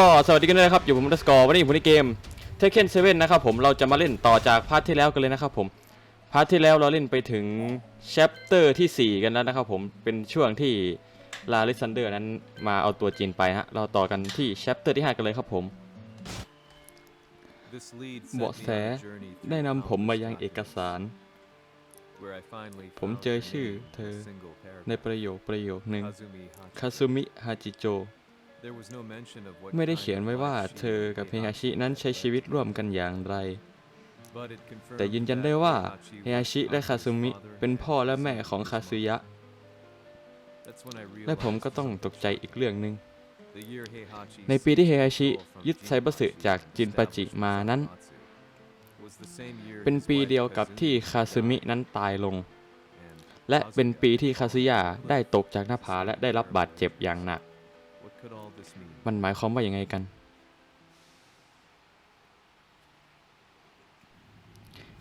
ก็สวัสดีกันด้วยนะครับ อยู่ผมดัสกอร์วันนี้ผมในเกม Tekken 7นะครับผมเราจะมาเล่นต่อจากพาร์ทที่แล้วกันเลยนะครับผมพาร์ทที่แล้วเราเล่นไปถึง chapter ที่ 4 กันแล้วนะครับผมเป็นช่วงที่ลาลิซันเดอร์นั้นมาเอาตัวจีนไปฮะเราต่อกันที่ chapter ที่ 5 กันเลยครับผมเบาะแสได้นำผมมายังเอกสาร ผมเจอชื่อเธอในประโยคประโยคหนึ่งคาคาซุมิฮาจิโจ ไม่ไม่ได้ได้เขีเขียยนนไว้ไว้ว่าว่าเธเธออกักับบเฮเฮฮาฮาชิชินั้นั้นนใช้ใช้ชีชีวิวิตตร่ร่ววมมกักันนอย่อาย่างงไรไร แต่แต่ยืยืนนยัยันนได้ได้ว่าว่าเฮเฮฮาฮาชิชิและและคาคาซึซุมิมิเป็เป็นนพ่พ่ออและและแม่แม่ขขอองงคาคาซึซึยะยะ และและผผมมก็ก็ต้ต้อองงตตกกใจใจอีอีกกเรื่เรื่อองงหหนึ่นึ่งงในในปีปีที่ที่เฮเฮฮาฮาชิชิยึยึดดไซไซบับัสสึจาจากกจิจินนปาปาจิจิมามานั้นั้นนเป็เป็นนปีปีเดีเดียยววกักับบที่ที่คาคาซึซึมิมินั้นั้นนตาตายยลลงงและและเป็เป็นนปีปีที่ที่คาคาซึซึยะยะได้ได้ตตกกจาจากกหหน้าน้าผาผาและและได้ได้รัรับบบบาบาดดเจ็เจ็บบอย่างหนัก มันหมายความว่าอย่างไงกัน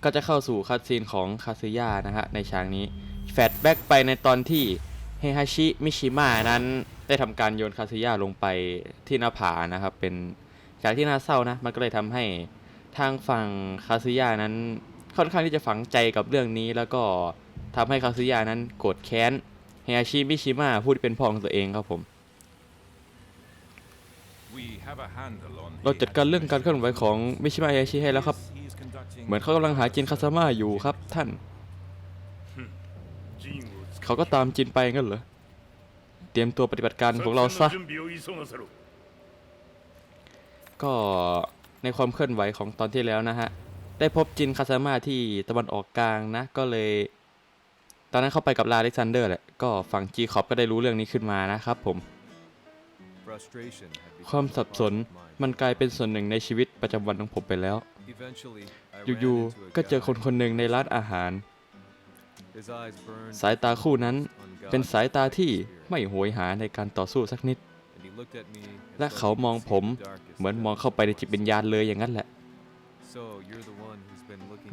ก็จะเข้าสู่คัดซีนของคาซึยะนะฮะในฉากนี้แฟลชแบ็กไปในตอนที่เฮฮาชิมิชิมะนั้นได้ทำการโยนคาซึยะลงไปที่หน้าผานะครับ เป็นฉากที่น่าเศร้านะ มันก็เลยทำให้ทางฝั่งคาซึยะนั้นค่อนข้างที่จะฝังใจกับเรื่องนี้ แล้วก็ทำให้คาซึยะนั้นโกรธแค้นเฮฮาชิมิชิมะผู้ที่เป็นพ่อของตัวเองครับผม เราจัดการเรื่องการเคลื่อนไหวของมิชิมะเฮฮาชิให้แล้วครับ เหมือนเขากำลังหาจินคาซาม่าอยู่ครับท่าน เขาก็ตามจินไปงั้นเหรอ เตรียมตัวปฏิบัติการของเราซะ ก็ในความเคลื่อนไหวของตอนที่แล้วนะฮะ ได้พบจินคาซาม่าที่ตะวันออกกลางนะ ก็เลย ตอนนั้นเข้าไปกับลาเล็กซานเดอร์แหละ ก็ฝั่งจีคอบก็ได้รู้เรื่องนี้ขึ้นมานะครับผม ความสับสนมันกลายเป็นส่วนหนึ่งในชีวิตประจำวันของผมไปแล้ว อยู่ๆ ก็เจอคนคนหนึ่งในร้านอาหาร สายตาคู่นั้นเป็นสายตาที่ไม่โหยหาในการต่อสู้สักนิด และเขามองผมเหมือนมองเข้าไปในจิตวิญญาณเลยอย่างนั้นแหละ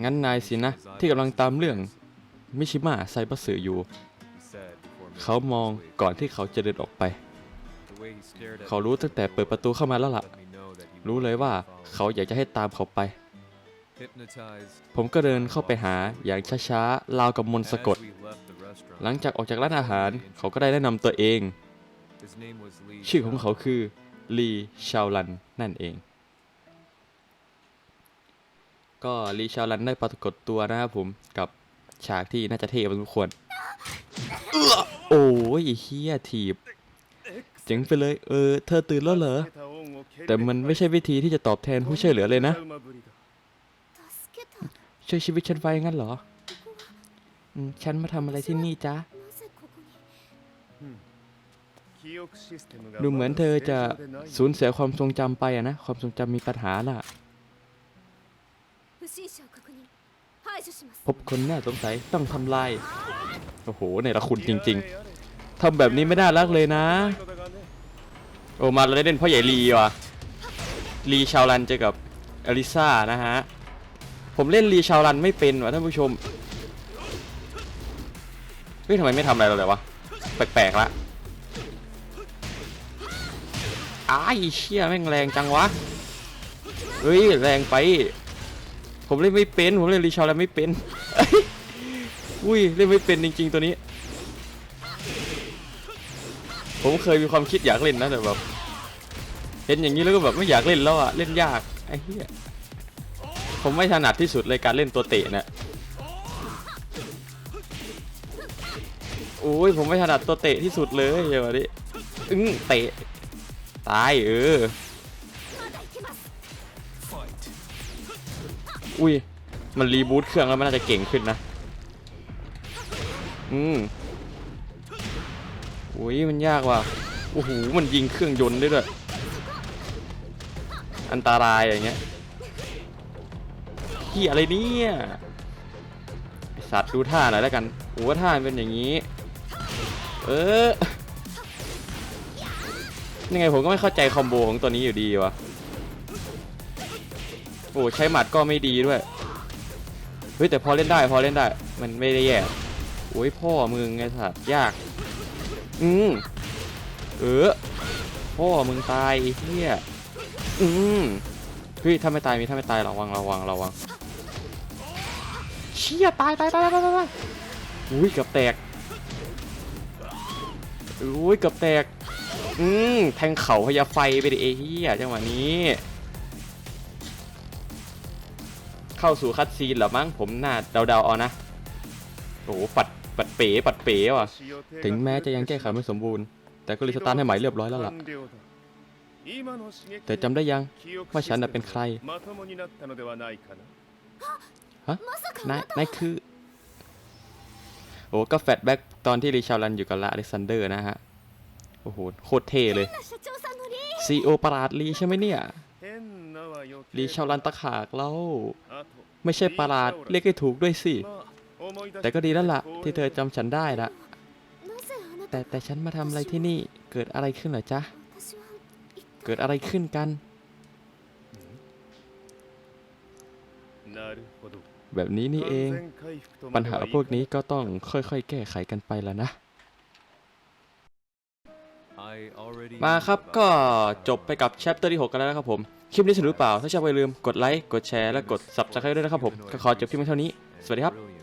งั้นนายสินะ ที่กำลังตามเรื่องมิชิมะไซบัสึอยู่ เขามองก่อนที่เขาจะเดินออกไป เขารู้ตั้งแต่เปิดประตูเข้ามาแล้วล่ะ รู้เลยว่าเขาอยากจะให้ตามเขาไป ผมก็เดินเข้าไปหาอย่างช้าๆราวกับมนต์สะกด หลังจากออกจากร้านอาหาร เขาก็ได้แนะนำตัวเอง ชื่อของเขาคือลีชาวลันนั่นเอง ก็ลีชาวลันได้ปรากฏตัวนะครับผมกับฉากที่น่าจะเท่พอสมควรโอ้ยเฮียถีบ จ๋งไปเลย เออ เธอตื่นแล้วเหรอ แต่มันไม่ใช่วิธีที่จะตอบแทนผู้ช่วยเหลือเลยนะ ช่วยชีวิตฉันไว้งั้นเหรออืมฉันมาทำอะไรที่นี่จ๊ะ ดูเหมือนเธอจะสูญเสียความทรงจำไปอะนะ ความทรงจำมีปัญหาล่ะ พบคนน่าสงสัยต้องทำลาย โอ้โหในละคุณจริง ๆทำแบบนี้ไม่น่ารักเลยนะ โอ้มาเราได้เล่นพ่อใหญ่ลีว่ะลีชาวรันเจอกับอลิซ่านะฮะ ผมเล่นลีชาวรันไม่เป็นว่ะท่านผู้ชม เฮ้ยทำไมไม่ทำอะไรเราเลยวะ แปลกๆละอ้ายเชี่ยแม่งแรงจังวะ เฮ้ยแรงไป ผมเล่นไม่เป็น ผมเล่นรีชาร์แล้วไม่เป็น อุ้ยเล่นไม่เป็นจริง ๆ ตัวนี้ ผมเคยมีความคิดอยากเล่นนะแต่แบบเห็นอย่างนี้แล้วก็แบบไม่อยากเล่นแล้วอะเล่นยากไอ้เหี้ยผมไม่ถนัดที่สุดเลยการเล่นตัวเตะนะโอ้ยผมไม่ถนัดตัวเตะที่สุดเลยเดี๋ยวนี้อึ้งเตะตายเอออุ้ยมันรีบูตเครื่องแล้วมันน่าจะเก่งขึ้นนะอืม อุ้ยมันยากว่ะโอ้โหมันยิงเครื่องยนต์ได้ด้วยอันตรายอย่างเงี้ยเฮียอะไรเนี่ยสัตว์ดูท่าหน่อยแล้วกันโอ้ท่ามันเป็นอย่างนี้ เออยังไงผมก็ไม่เข้าใจคอมโบของตัวนี้อยู่ดีวะโอ้ใช้หมัดก็ไม่ดีด้วย เฮ้ยแต่พอเล่นได้พอเล่นได้ มันไม่ได้แย่โอ้ยพ่อมึงไงสัตว์ยาก อืมเออพ่อมึงตายไอ้เฮียอืมเฮ้ยถ้าไม่ตายมีถ้าไม่ตายระวังระวังระวังเชี่ยตายตายตายตายตายอุ้ยเกือบแตกอุ้ยเกือบแตกอืมแทงเข่าพยาไฟไปดิเอเฮียจังหวะนี้ เข้าสู่คัดซีนเหรอมั้งผมน่าเดาๆเอานะโอ้โหปัด ปัดเป๋ปัดเป๋ว่ะ ถึงแม้จะยังแก้ไขไม่สมบูรณ์ แต่ก็รีสตาร์ทให้ใหม่เรียบร้อยแล้วล่ะ แต่จำได้ยังว่าฉันเป็นใคร ฮะ นายนายคือ โอ้ก็แฟลชแบ็กตอนที่รีชาลันอยู่กับลาอเล็กซานเดอร์นะฮะ โอ้โห โคตรเท่เลยซีโอประหลาดลีใช่ไหมเนี่ยรีชาลันตะขากเราไม่ใช่ประหลาดเรียกให้ถูกด้วยสิ แต่ก็ดีแล้วล่ะ ที่เธอจำฉันได้ละแต่แต่ฉันมาทำอะไรที่นี่เกิดอะไรขึ้นเหรอจ๊ะ เกิดอะไรขึ้นกัน แบบนี้นี่เอง ปัญหาพวกนี้ก็ต้องค่อยๆ แก้ไขกันไปแล้วนะ มาครับก็จบไปกับแชปเตอร์ที่ 6 กันแล้วครับผม คลิปนี้สนุกเปล่า ถ้าชอบอย่าลืมกดไลค์ กดแชร์ และกดซับสไคร์ด้วยนะครับผม ก็ขอจบคลิปไว้เท่านี้ สวัสดีครับ